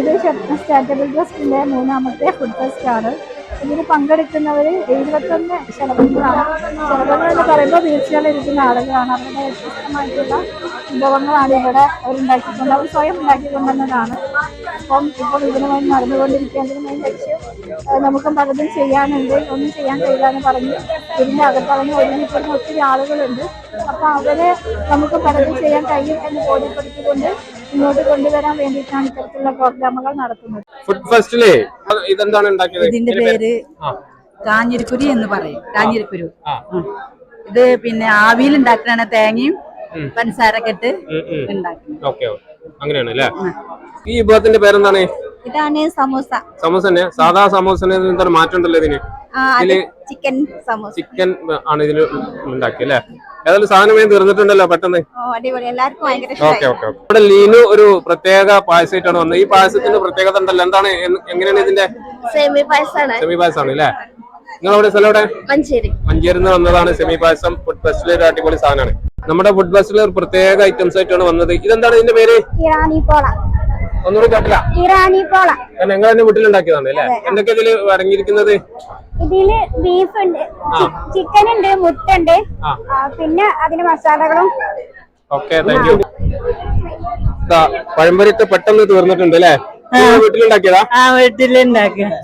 ഇത് സ്റ്റാറ്റബിൾ ട്രസ്റ്റിന്റെ മൂന്നാമത്തെ ഫുഡ് ഫെസ്റ്റ് ആണ്. ഇതിന് പങ്കെടുക്കുന്നവർ എഴുപത്തൊന്ന് ശലഭങ്ങളാണ് ശലഭങ്ങൾ എന്ന് പറയുമ്പോൾ വീഴ്ചകളിരിക്കുന്ന ആളുകളാണ് അവരുടെ വ്യത്യസ്തമായിട്ടുള്ള വിഭവങ്ങളാണ് ഇവിടെ അവരുണ്ടാക്കിക്കൊണ്ട് അവർ സ്വയം ഉണ്ടാക്കിക്കൊണ്ടുവന്നതാണ്. അപ്പം ഇപ്പോൾ വേണ്ടി നടന്നുകൊണ്ടിരിക്കേണ്ടതിന് മെയിൻ ലക്ഷ്യം നമുക്കും പലതും ചെയ്യാനുണ്ട്. ഒന്നും ചെയ്യാൻ കഴിയില്ല എന്ന് പറഞ്ഞ് ഇതിന്റെ അകത്തളഞ്ഞ് ഒരുമിക്കുന്ന ഒത്തിരി ആളുകളുണ്ട്. അപ്പോൾ അവരെ നമുക്ക് പലതും ചെയ്യാൻ കഴിയും എന്ന് ബോധ്യപ്പെടുത്തിക്കൊണ്ട് മുന്നോട്ട് കൊണ്ടുവരാൻ വേണ്ടിയിട്ടാണ് ഇത്തരത്തിലുള്ള പ്രോഗ്രാമുകൾ നടത്തുന്നത്. ഫുഡ് ഫെസ്റ്റിലേ ഇതെന്താണ് ഉണ്ടാക്കിയത്? ഇതിന്റെ പേര് ആ. കാഞ്ഞിരിക്കുരി എന്ന് പറയും. കാഞ്ഞിരിക്കുരു. ആ. ഇത് പിന്നെ ആവിയിൽ ഉണ്ടാക്കണ തേങ്ങയും. പഞ്ചസാരൊക്കെ ഇട്ട് ഉം, ഉം. അങ്ങനെയാണ് അല്ലേ? ഈ വിഭവത്തിന്റെ പേരെന്താണ്? ഇതാണ് സമോസ. സമൂസ തന്നെ? സാധാ സമൂസന് എന്താണ് മാറ്റം ഉണ്ടല്ലോ ഇതിന്? ചിക്കൻ സമോസ. ചിക്കൻ ആണ് ഇതിൽ ഉണ്ടാക്കി അല്ലേ? ഏതായാലും സാധനം വേഗം തീർന്നിട്ടുണ്ടല്ലോ പെട്ടെന്ന്. ഓക്കെ ഓക്കെ ഇവിടെ ലീനു ഒരു പ്രത്യേക പായസമായിട്ടാണ് വന്നത്. ഈ പായസത്തിന്റെ പ്രത്യേകത ഉണ്ടല്ലോ എന്താണ്? എങ്ങനെയാണ് ഇതിന്റെ? സെമി പായസാണ്. സെമി പായസമാണ് അല്ലേ? നിങ്ങൾ അവിടെ സ്ഥലം എവിടെ? മഞ്ചേരി. നിന്ന് വന്നതാണ് സെമി പായസം. ഫുഡ് ഫെസ്റ്റിലെ ഒരു അടിപൊളി സാധനമാണ്. നമ്മുടെ ഫുഡ് ഫെസ്റ്റിലെ ഒരു പ്രത്യേക ഐറ്റംസ് ആയിട്ടാണ് വന്നത്. ഇതെന്താണ് ഇതിന്റെ പേര്? ഒന്നുകൂടി കേട്ടില്ല. ഇറാനി പോള. കാരണം ഞങ്ങൾ തന്നെ വീട്ടിലുണ്ടാക്കിയതാണ് അല്ലേ? എന്തൊക്കെ ഇതിൽ അടങ്ങിയിരിക്കുന്നത്? ഇതിൽ ബീഫ് ഉണ്ട് ചിക്കൻ ഉണ്ട് മുട്ട ഉണ്ട് പിന്നെ അതിന് മസാലകളും. ഓക്കെ താങ്ക് യു പഴംപൊരിയൊക്കെ പെട്ടെന്ന് തീർന്നിട്ടുണ്ട് അല്ലേ? വീട്ടിലുണ്ടാക്കിയതാ? ആ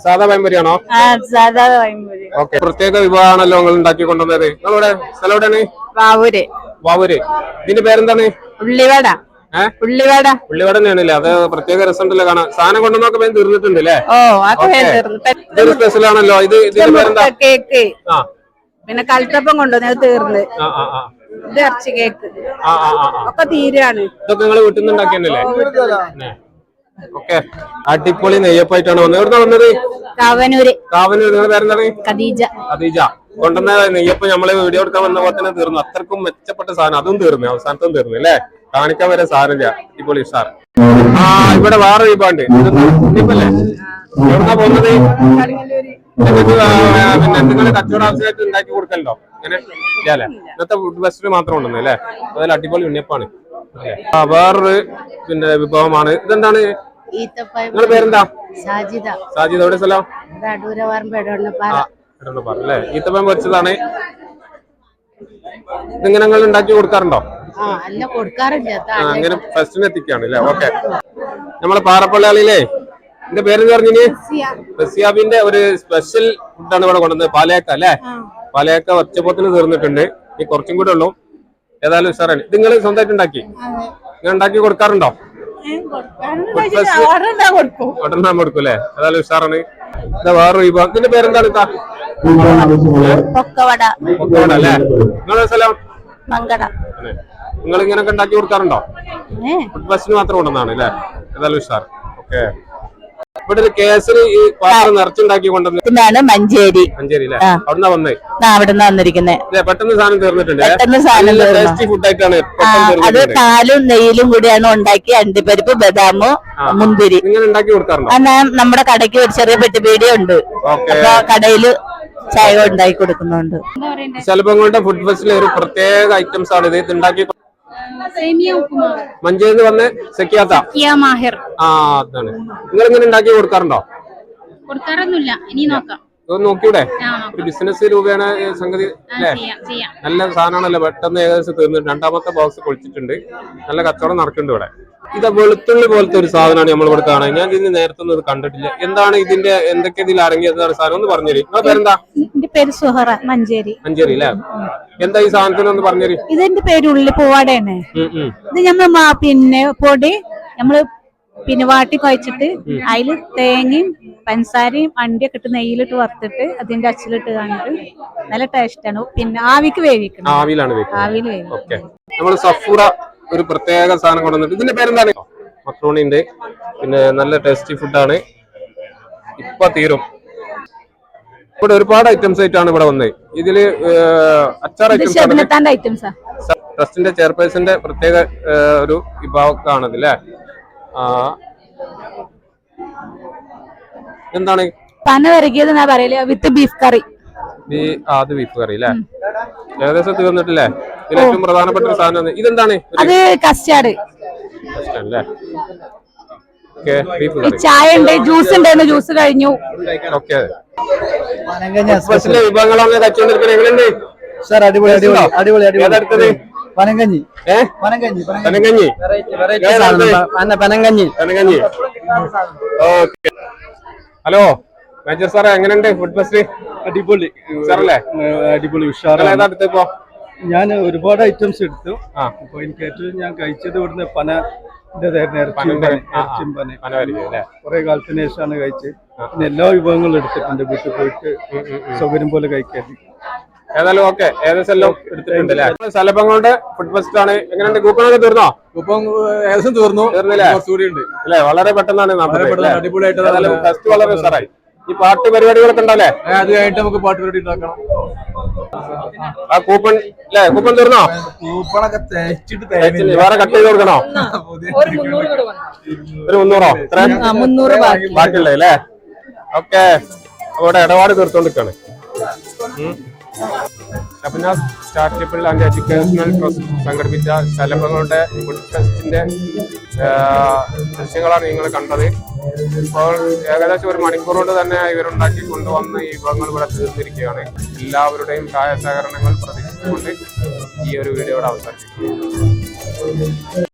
സാധാ പഴംപൊരിയാണോ? ആ സാധാ ഓക്കെ പ്രത്യേക വിഭവമാണല്ലോ നിങ്ങൾ ഉണ്ടാക്കി കൊണ്ടുവന്നത്. നിങ്ങളുടെ സ്ഥലം എവിടെയാണ്? വാവൂര്. വാവൂര്. ഇതിന്റെ പേരെന്താണ്? ഉള്ളിവട. ഉള്ളിവട. ഉള്ളിവട തന്നെയാണല്ലേ? അത് പ്രത്യേക രസമുണ്ടല്ലോ കാണാൻ. സാധനം കൊണ്ടുവന്നൊക്കെ തീർന്നിട്ടുണ്ട് അല്ലേ ഓ ഇതൊരു സ്പെഷ്യൽ ആണല്ലോ ഇത് കേക്ക്. പിന്നെ കൽത്തപ്പം കൊണ്ടുവന്ന് അത് തീർന്ന്. ഇത് ഇറച്ചി കേക്ക്. ഒക്കെ തീരാണ്. ഇതൊക്കെ നിങ്ങൾ വീട്ടിൽ നിന്ന് ഉണ്ടാക്കിയല്ലേ ഓക്കെ. അടിപൊളി നെയ്യപ്പായിട്ടാണ് വന്നത്. എവിടെ വന്നത്? കാവനൂര്. കാവനൂര്. നിങ്ങളുടെ പേരെന്താണ്? ഖദീജ. അതീജ കൊണ്ടുവന്ന നെയ്യപ്പം നമ്മൾ വീഡിയോ എടുക്കാൻ വന്ന പോലെ തന്നെ തീർന്നു. അത്രക്കും മെച്ചപ്പെട്ട സാധനം. അതും തീർന്നു. അവസാനത്തും തീർന്നു അല്ലേ? കാണിക്കാൻ വരെ സാറില്ല ഇപ്പോൾ ഈ സാർ ആ ഇവിടെ വേറെ ഈ ഇതല്ലേ എവിടുന്നാ പോകുന്നത്? പിന്നെ നിങ്ങൾ കച്ചവട ആവശ്യമായിട്ട് ഉണ്ടാക്കി കൊടുക്കല്ലോ അങ്ങനെ ഇല്ല അല്ലേ ഇന്നത്തെ ഫുഡ് ഫെസ്റ്റിൽ മാത്രം ഉണ്ടെന്ന് അല്ലേ? അതിൽ അടിപൊളി ഉണ്ണിയപ്പാണ്? ആ വേറൊരു പിന്നെ വിഭവമാണ്. ഇതെന്താണ്? നിങ്ങളുടെ പേരെന്താ? സാജിദ. സാജിദ എവിടെ സ്ഥലം? അല്ലേ? ഈത്തപ്പഴം പൊരിച്ചതാണ്. ഇതിങ്ങനെ നിങ്ങൾ ഉണ്ടാക്കി കൊടുക്കാറുണ്ടോ? അല്ല? കൊടുക്കാറില്ല അങ്ങനെ ഫസ്റ്റിന് എത്തിക്കാണ് അല്ലേ? ഓക്കെ നമ്മളെ പാറപ്പള്ളിയിലെ എന്റെ പേര് പറഞ്ഞിന്? റസിയാബിന്റെ ഒരു സ്പെഷ്യൽ ഫുഡാണ് ഇവിടെ കൊണ്ടുവന്നത് പാലയക്ക അല്ലേ? പാലയക്ക ഒറ്റപ്പത്തിന് തീർന്നിട്ടുണ്ട്. ഈ കുറച്ചും കൂടെ ഉള്ളൂ. ഏതായാലും സാറേ ഇത് നിങ്ങൾ സ്വന്തമായിട്ട് ഉണ്ടാക്കി? നിങ്ങൾ ഉണ്ടാക്കി കൊടുക്കാറുണ്ടോ? ഉടനെ കൊടുക്കും. അല്ലേ? ഏതായാലും ഉഷാറാണ്. ഇതാ വേറൊരു വിഭവം. ഇതിന്റെ പേരെന്താണ് ഇതാ പൊക്കവട. പൊക്കോട അല്ലേ? നിങ്ങളുടെ സ്ഥലം? മങ്കട. നിങ്ങൾ ഇങ്ങനൊക്കെ ഉണ്ടാക്കി കൊടുക്കാറുണ്ടോ? ഫുഡ് ഫെസ്റ്റിന് മാത്രം ഉണ്ടെന്നാണ് അല്ലേ? ഏതായാലും ഉഷാർ. ഓക്കെ. ഇവിടെ ഒരു കേസരി ഈ പാത്രം നിറച്ചുണ്ടാക്കി കൊണ്ടുവന്ന് ഇതാണ് മഞ്ചേരി. മഞ്ചേരി അല്ലേ. അവിടുന്ന് വന്നേ? അവിടെ നിന്ന് വന്നിരിക്കുന്നത് പെട്ടെന്ന് സാധനം തീർന്നിട്ടുണ്ട്. പെട്ടെന്ന് സാധനം. ടേസ്റ്റി ഫുഡ് ആയിട്ടാണ് ആ, പെട്ടെന്ന് അത് പാലും നെയ്യിലും കൂടിയാണ് ഉണ്ടാക്കി അണ്ടിപ്പരിപ്പ് ബദാമു മുന്തിരി. നിങ്ങൾ ഉണ്ടാക്കി കൊടുക്കാറുണ്ടോ? നമ്മുടെ കടയ്ക്ക് ഒരു ചെറിയ പെട്ടിപ്പീടിയ ഉണ്ട് കടയിൽ ചായ ഉണ്ടാക്കി കൊടുക്കുന്നുണ്ട്. ശലഭങ്ങളുടെ ഫുഡ് ഫെസ്റ്റിലെ ഒരു പ്രത്യേക ഐറ്റംസ് ആണ് ഇത് ഉണ്ടാക്കി മഞ്ചേരിന്ന് വന്ന് സെക്കിയാത്ത? കിയ മാഹിർ. ആ അതാണ്. നിങ്ങൾ ഇങ്ങനെ ഉണ്ടാക്കി കൊടുക്കാറുണ്ടോ? കൊടുക്കാറൊന്നുമില്ല. ഇനി നോക്കാം. ഇതൊന്ന് നോക്കിയൂടെ? ഒരു ബിസിനസ് രൂപയാണ് ഈ സംഗതി അല്ലേ? നല്ല സാധനമാണല്ലോ. പെട്ടെന്ന് ഏകദേശം തീർന്നിട്ട് രണ്ടാമത്തെ ബോക്സ് പൊളിച്ചിട്ടുണ്ട്. നല്ല കച്ചവടം നടക്കുന്നുണ്ട് ഇവിടെ. ഇത് വെളുത്തുള്ളി പോലത്തെ ഒരു സാധനമാണ് നമ്മൾ ഇവിടെ കാണുന്നത്. ഞാൻ ഇതിന് നേരത്തെ ഒന്നും കണ്ടിട്ടില്ല. എന്താണ് ഇതിന്റെ എന്തൊക്കെ ഇതിൽ അടങ്ങിയതാണ് സാധനം? ഒന്ന് പറഞ്ഞേരി നിങ്ങളെ പേരെന്താ? എന്റെ പേര് സുഹറ മഞ്ചേരി. മഞ്ചേരി അല്ലേ? എന്താ ഈ സാധനത്തിന് ഒന്ന് പറഞ്ഞേരി ഇതിന്റെ പേര് ഉള്ളി പൂവാടയാണ്. ഇത് നമ്മൾ പിന്നെ പൊടി നമ്മൾ പിന്നെ വാട്ടി കുഴച്ചിട്ട് അതിൽ തേങ്ങയും പഞ്ചസാരയും അണ്ടിയൊക്കെ ഇട്ട് നെയ്യിലിട്ട് വറുത്തിട്ട് അതിന്റെ അച്ചിലിട്ട് കാണിട്ട് നല്ല ടേസ്റ്റ് ആണ്. പിന്നെ ആവിക്ക് വേവിക്കണം. ആവിയിലാണ് ആവിയിൽ വേവിക്കും നമ്മൾ സഫൂറ ഒരു പ്രത്യേക സാധനം കൊണ്ടുവന്നിട്ട് ഇതിന്റെ പേരെന്താണ്? മക്രോണി ഉണ്ട് പിന്നെ നല്ല ടേസ്റ്റി ഫുഡാണ് ഇപ്പൊ തീരും. ഇവിടെ ഒരുപാട് ഐറ്റംസ് ആയിട്ടാണ് ഇവിടെ വന്നത് ഇതിൽ അച്ചാർ ഐറ്റംസ് ട്രസ്റ്റിന്റെ ചെയർപേഴ്സന്റെ പ്രത്യേക ഒരു വിഭാഗമാണത് അല്ലേ എന്താണ്? പന വരകിയത് ഞാൻ പറയൽ? വിത്ത് ബീഫ് കറി ഈ ആദ്യ ബീഫ് കറി അല്ലേ ഏകദേശം തീർന്നിട്ടില്ലേ? ഇതിൽ ഏറ്റവും പ്രധാനപ്പെട്ട ഒരു സാധനം ഇതെന്താണ്? അത് കസ്റ്റാർഡ് അല്ലേ ചായ ഉണ്ട് ജ്യൂസ് ഉണ്ടായിരുന്നു ജ്യൂസ് കഴിഞ്ഞു. ഓക്കെ സ്പെഷ്യൽ വിഭവങ്ങളാണ് കഴിച്ചുകൊണ്ടിരിക്കുന്നത് എങ്ങനെയുണ്ട്? സാർ അടിപൊളി അടിപൊളി അടിപൊളി അടിപൊളി. ഏതെടുത്തത് പനങ്കഞ്ഞി ഏ? പനങ്കഞ്ഞി പനങ്കഞ്ഞി പനങ്കഞ്ഞി പനങ്കഞ്ഞി ഓക്കെ ഹലോ? മാനേജർ സാറേ എങ്ങനെയുണ്ട് ഫുഡ് ഫെസ്റ്റ് അടിപൊളി അടിപൊളി ഉഷാറോ ഉഷാറാണ് ഞാൻ ഒരുപാട് ഐറ്റംസ് എടുത്തു. അപ്പൊ എനിക്ക് ഏറ്റവും ഞാൻ കഴിച്ചത് ഇവിടുന്ന് പന കൊറേ കാലത്തിന് ശേഷമാണ് കഴിച്ചത്. പിന്നെ എല്ലാ വിഭവങ്ങളും എടുത്തിട്ടുണ്ട്. വീട്ടിൽ പോയിട്ട് സൗകര്യം പോലെ കഴിക്കാൻ. ഏതായാലും ഓക്കെ. ഏകദേശം എല്ലാം എടുത്തിട്ടുണ്ട് അല്ലേ? സ്ഥലപ്പങ്ങളുടെ ഫുഡ് ഫെസ്റ്റ് ആണ്. എങ്ങനെയുണ്ട്? കൂപ്പണൊക്കെ തീർന്നോ? ഇപ്പം ഏകദേശം തീർന്നു. തീർന്നില്ലേ? കുറച്ചുകൂടി ഉണ്ട്. അല്ലേ? വളരെ പെട്ടെന്നാണ്? അടിപൊളിയായിട്ട് ഫസ്റ്റ് ഫെസ്റ്റ് വളരെ ഉഷാറായി. ഈ പാട്ട് പരിപാടികളൊക്കെ ഉണ്ടല്ലേ? അത് കഴിഞ്ഞിട്ട് നമുക്ക് പാട്ട് പരിപാടി ഉണ്ടാക്കണം. ആ കൂപ്പൺ അല്ലേ കൂപ്പൺ തീർന്നോ? കൂപ്പണൊക്കെ തേച്ചിട്ട്? വേറെ കട്ട് ചെയ്ത് കൊടുക്കണോ? ഒരു മുന്നൂറോ മുന്നൂറ്? ബാക്കിയുള്ളത് അല്ലേ ഓക്കെ. അവിടെ ഇടപാട് തീർത്തോണ്ടിരിക്കാണ്. ഷബ്നാസ് സ്റ്റാർട്ടപ്പിൾ ആൻഡ് എഡ്യൂക്കേഷണൽ ട്രസ്റ്റ് സംഘടിപ്പിച്ച ശലഭങ്ങളുടെ ഫുഡ് ഫെസ്റ്റിന്റെ ദൃശ്യങ്ങളാണ് നിങ്ങൾ കണ്ടത്. ഇപ്പോൾ ഏകദേശം ഒരു മണിക്കൂർ കൊണ്ട് തന്നെ ഇവരുണ്ടാക്കി കൊണ്ടുവന്ന് ഈ വിഭവങ്ങൾ ഇവിടെ തീർന്നിരിക്കുകയാണ് എല്ലാവരുടെയും സഹായ സഹകരണങ്ങൾ പ്രതീക്ഷിച്ചുകൊണ്ട് ഈ ഒരു വീഡിയോയുടെ ഇവിടെ